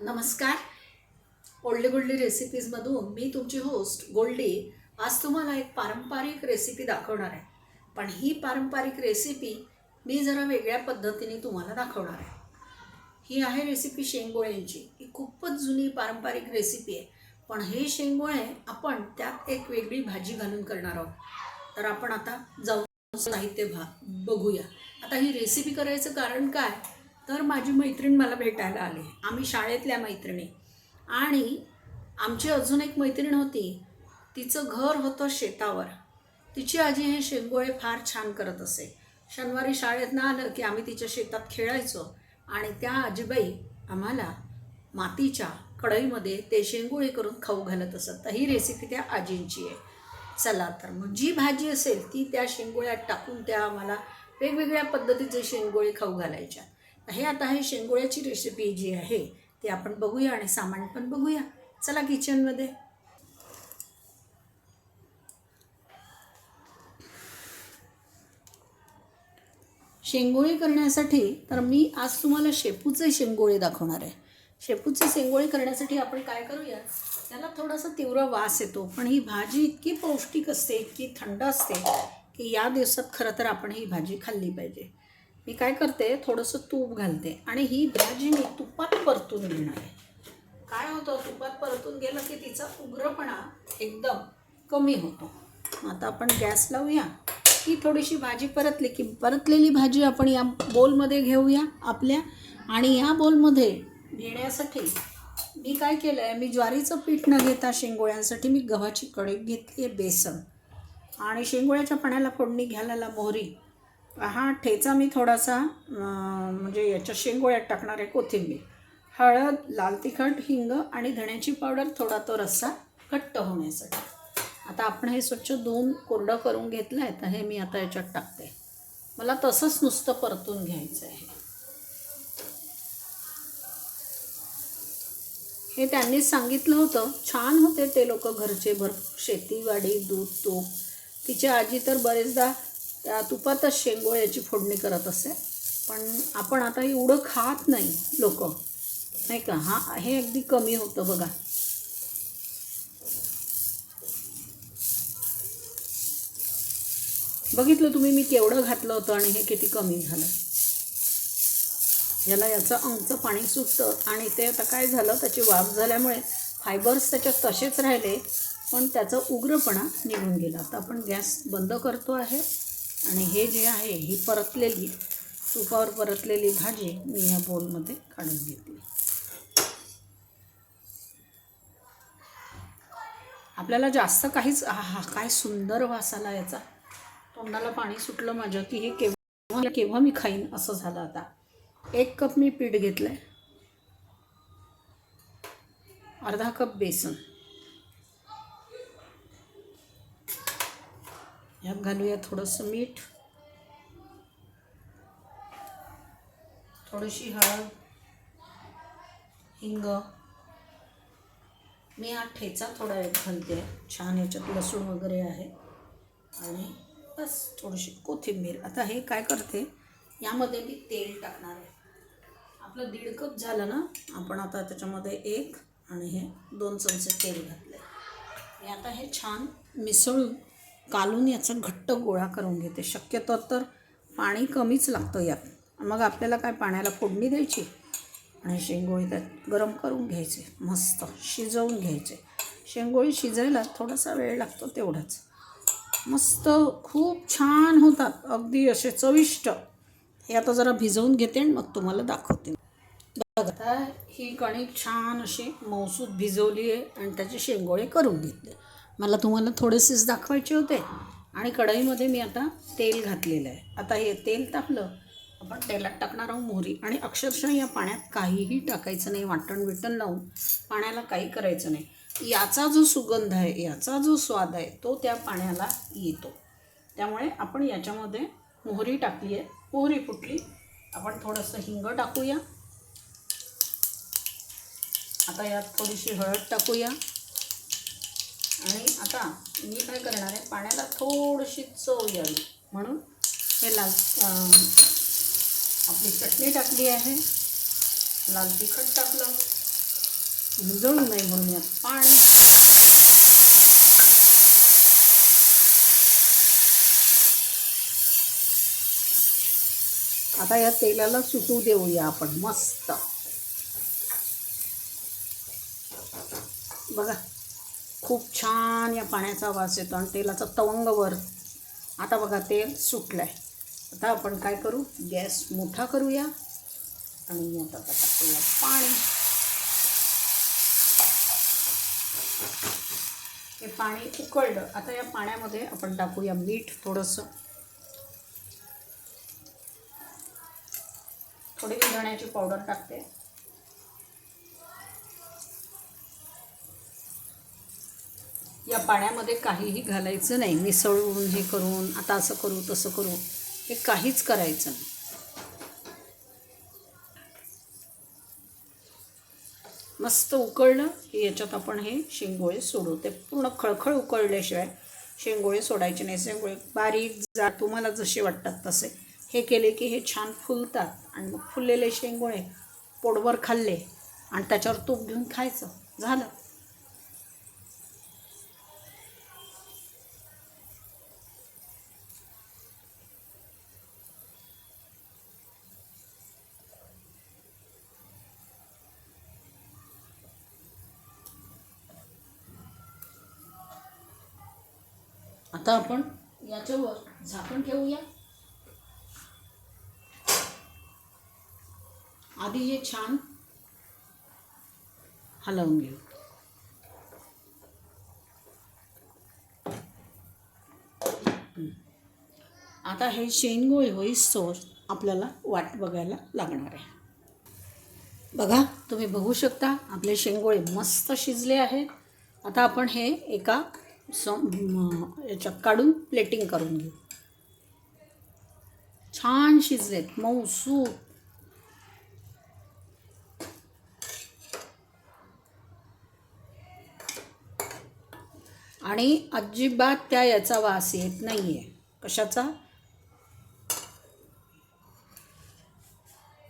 नमस्कार. ओल्डी गोल्डी रेसिपीजमधून मी तुमची होस्ट गोल्डी. आज तुम्हाला एक पारंपरिक रेसिपी दाखवणार आहे. पण ही पारंपरिक रेसिपी मी जरा वेगळ्या पद्धतीने तुम्हाला दाखवणार आहे. ही आहे रेसिपी शेंगोळ्यांची. ही खूपच जुनी पारंपरिक रेसिपी आहे. पण हे शेंगोळे आपण त्यात एक वेगळी भाजी घालून करणार आहोत. तर आपण आता जाऊन साहित्य भा बघूया. आता ही रेसिपी करायचं कारण काय? तर माझी मैत्रीण मला भेटायला आली. आम्ही शाळेतल्या मैत्रिणी. आणि आमची अजून एक मैत्रीण होती. तिचं घर होतं शेतावर. तिची आजी हे शेंगोळे फार छान करत असे. शनिवारी शाळेतनं आलं की आम्ही तिच्या शेतात खेळायचो. आणि त्या आजीबाई आम्हाला मातीच्या कढईमध्ये ते शेंगोळे करून खाऊ घालत असत. तर ही रेसिपी त्या आजींची आहे. चला तर मग जी भाजी असेल ती त्या शेंगोळ्यात टाकून त्या आम्हाला वेगवेगळ्या पद्धतीचे शेंगोळे खाऊ घालायच्या. हे आता हे शेंगोळ्याची रेसिपी जी आहे ती आपण बघूया आणि सामान पण बघूया. चला किचनमध्ये शेंगोळी करण्यासाठी तर मी आज तुम्हाला शेपूचे शेंगोळे दाखवणार आहे. शेपूचे शेंगोळे करण्यासाठी आपण काय करूया? त्याला थोडासा तीव्र वास येतो पण ही भाजी इतकी पौष्टिक असते इतकी थंड असते की या दिवसात खरं तर आपण ही भाजी खाल्ली पाहिजे. मी काय करते थोडंसं तूप घालते आणि ही भाजी मी तुपात परतून घेणार आहे. काय होतं तुपात परतून गेलं की तिचा उग्रपणा एकदम कमी होतो. आता आपण गॅस लावूया. ही थोडीशी भाजी परतली की परतलेली भाजी आपण या बोलमध्ये घेऊया आपल्या आणि या बोलमध्ये घेण्यासाठी मी काय केलं आहे मी ज्वारीचं पीठ न घेता शेंगोळ्यांसाठी मी गव्हाची कणिक घेतली आहे बेसन. आणि शेंगोळ्याच्या पाण्याला फोडणी घालायला मोहरी. हा ठेचा मी थोडासा म्हणजे याच्या शेंगोळ्यात टाकणार आहे कोथिंबीर. हळद लाल तिखट हिंग आणि धण्याची पावडर थोडा तो रस्सा घट्ट होण्यासाठी. आता आपण हे स्वच्छ धुवून कोरडं करून घेतलं आहे तर हे मी आता याच्यात टाकते. मला तसंच नुसतं परतून घ्यायचं आहे. हे त्यांनीच सांगितलं होतं छान होते ते लोक घरचे भर शेतीवाडी दूध तूप. तिची आजी तर बरेचदा त्या तुपातच शेंगोळ्याची फोडणी करत असे. पण आपण आता एवढं खात नाही लोक. नाही का? हा हे अगदी कमी होतं बघा. बघितलं तुम्ही मी केवढं घातलं होतं आणि हे किती कमी झालं. याला याचं अंगचं पाणी सुटतं आणि ते आता काय झालं? त्याची वाफ झाल्यामुळे फायबर्स त्याच्यात तसेच राहिले पण त्याचा उग्रपणा निघून गेला. आता आपण गॅस बंद करतो आहे. आणि हे जे आहे ही परतलेली तुपावर परतलेली भाजी मी या बोलमध्ये काढून घेतली आपल्याला जास्त काहीच हा काय सुंदर वास आला याचा. तोंडाला पाणी सुटलं माझ्या की हे केव्हा केव्हा मी खाईन असं झालं आता. एक कप मी पीठ घेतलं आहे अर्धा कप बेसन. ह्यात घालूया थोडंसं मीठ. थोडीशी हळद. हिंग. मी हा ठेचा थोडा एक घालते. छान याच्यात लसूण वगैरे आहे. आणि बस थोडीशी कोथिंबीर. आता हे काय करते? यामध्ये मी तेल टाकणार आहे. आपलं दीड कप झालं ना आपण आता त्याच्यामध्ये एक आणि हे दोन चमचे तेल घातले हे आता हे छान मिसळून कालून याचा घट्ट गोळा करून घेते. शक्यतो तर पाणी कमीच लागतं यात. मग आपल्याला काय पाण्याला फोडणी द्यायची? आणि शेंगोळी त्यात गरम करून घ्यायचे. मस्त शिजवून घ्यायचे. शेंगोळी शिजायला थोडासा वेळ लागतो तेवढाच. मस्त खूप छान होतात. अगदी असे चविष्ट. हे आता जरा भिजवून घेते आणि मग तुम्हाला दाखवते. बघता ही कणिक छान अशी मौसूद भिजवली आहे आणि त्याचे शेंगोळे करून घेतले मला तुम्हाला थोडेसेच दाखवायचे होते. आणि कढईमध्ये मी आता तेल घातलेलं आहे. आता हे तेल तापलं आपण तेलात टाकणार आहोत मोहरी. आणि अक्षरशः या पाण्यात काहीही टाकायचं नाही वाटण बिटण लावून. पाण्याला काही करायचं नाही. याचा जो सुगंध आहे याचा जो स्वाद आहे तो त्या पाण्याला येतो. त्यामुळे आपण याच्यामध्ये मोहरी टाकली आहे. मोहरी फुटली. आपण थोडंसं हिंग टाकूया. आता यात थोडीशी हळद टाकूया. आणि आता मी काय करणार आहे पाण्याला थोडीशी चव यावी म्हणून हे लाल आपली चटणी टाकली आहे. लाल तिखट टाकलं. जळू नाही म्हणून यात पाणी. आता या तेलाला सुटू देऊया आपण मस्त. बघा. खूप छान या पाण्याचा वास येतो आणि तेलाचा तवंग वर. आता बघा तेल सुटलं आहे आता आपण काय करू? गॅस मोठा करूया. आणि आता टाकूया पाणी. हे पाणी उकळलं. आता या पाण्यामध्ये आपण टाकूया मीठ थोडंसं. थोडी धण्याची पावडर टाकते. या पाण्यामध्ये काहीही घालायचं नाही. मिसळून हे करून आता असं करू तसं करू हे काहीच करायचं नाही. मस्त उकळलं की याच्यात आपण हे शेंगोळे सोडू. ते पूर्ण खळखळ उकळल्याशिवाय शेंगोळे सोडायचे नाही. शेंगोळे बारीक जा तुम्हाला जसे वाटतात तसे. हे केले की हे छान फुलतात. आणि मग फुललेले शेंगोळे पोटभर खाल्ले आणि त्याच्यावर तूप घेऊन खायचं. झालं. आता आपण याच्यावर झाकण ठेवूया. आधी हे छान हलवून घेऊ. आता हे शेंगोळे होईस्तोवर आपल्याला वाट बघायला लागणार आहे. बघा तुम्ही बघू शकता आपले शेंगोळे मस्त शिजले आहेत. आता आपण हे एका स याच्यात काढून प्लेटिंग करून घेऊ. छान शिजलेत मऊ सूप आणि अजिबात त्या याचा वास येत नाही आहे कशाचा?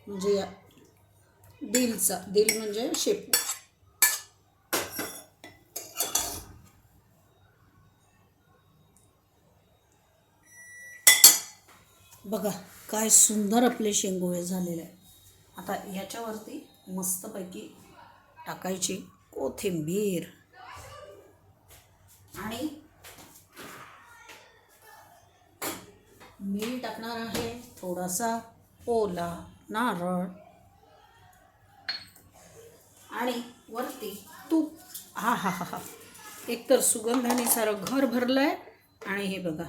म्हणजे दिलचा दिल म्हणजे शेपू. बघा काय सुंदर आपले शेंगोळे झालेले आहे आता ह्याच्यावरती मस्तपैकी टाकायची कोथिंबीर. आणि मीठ टाकणार आहे थोडासा ओला नारळ. आणि वरती तूप. हा हा हा हा एकतर सुगंधाने सारं घर भरलं आहे आणि हे बघा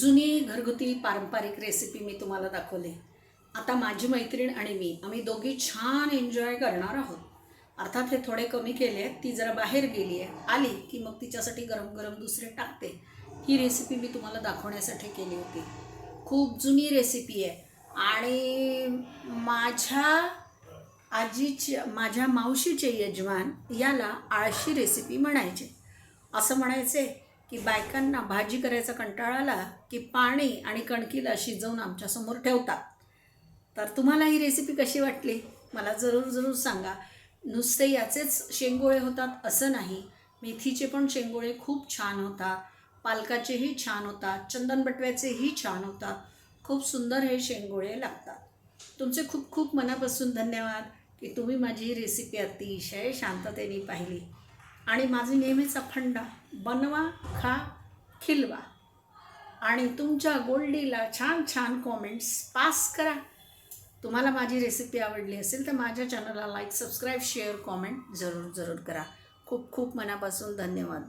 जुनी घरगुती पारंपरिक रेसिपी मी तुम्हाला दाखवली. आता माझी मैत्रीण आणि मी आम्ही दोघी छान एन्जॉय करणार आहोत. अर्थात हे थोडे कमी केले आहेत ती जरा बाहेर गेली आहे. आली की मग तिच्यासाठी गरम गरम दुसरे टाकते. ही रेसिपी मी तुम्हाला दाखवण्यासाठी केली होती. खूप जुनी रेसिपी आहे. आणि माझ्या आजीची माझ्या मावशीचे यजमान याला आळशी रेसिपी म्हणायचे. असं म्हणायचे की बायकांना भाजी करायचा कंटाळा आला की पाणी आणि कणकीला शिजवून आमच्यासमोर ठेवतात. तर तुम्हाला ही रेसिपी कशी वाटली? मला जरूर जरूर सांगा. नुसते याचेच शेंगोळे होतात असं नाही. मेथीचे पण शेंगोळे खूप छान होतात. पालकाचेही छान होतात. चंदन बटव्याचेही छान होतात. खूप सुंदर हे शेंगोळे लागतात. तुमचे खूप खूप मनापासून धन्यवाद की तुम्ही माझी ही रेसिपी अतिशय शांततेने पाहिली. आणि माझी नेहमीचा फंडा बनवा खा खिलवा. आणि तुमच्या गोल्डीला छान छान कॉमेंट्स पास करा. तुम्हाला माझी रेसिपी आवडली असेल तर माझ्या चॅनलला लाईक सबस्क्राईब शेअर कॉमेंट जरूर जरूर करा. खूप खूप मनापासून धन्यवाद.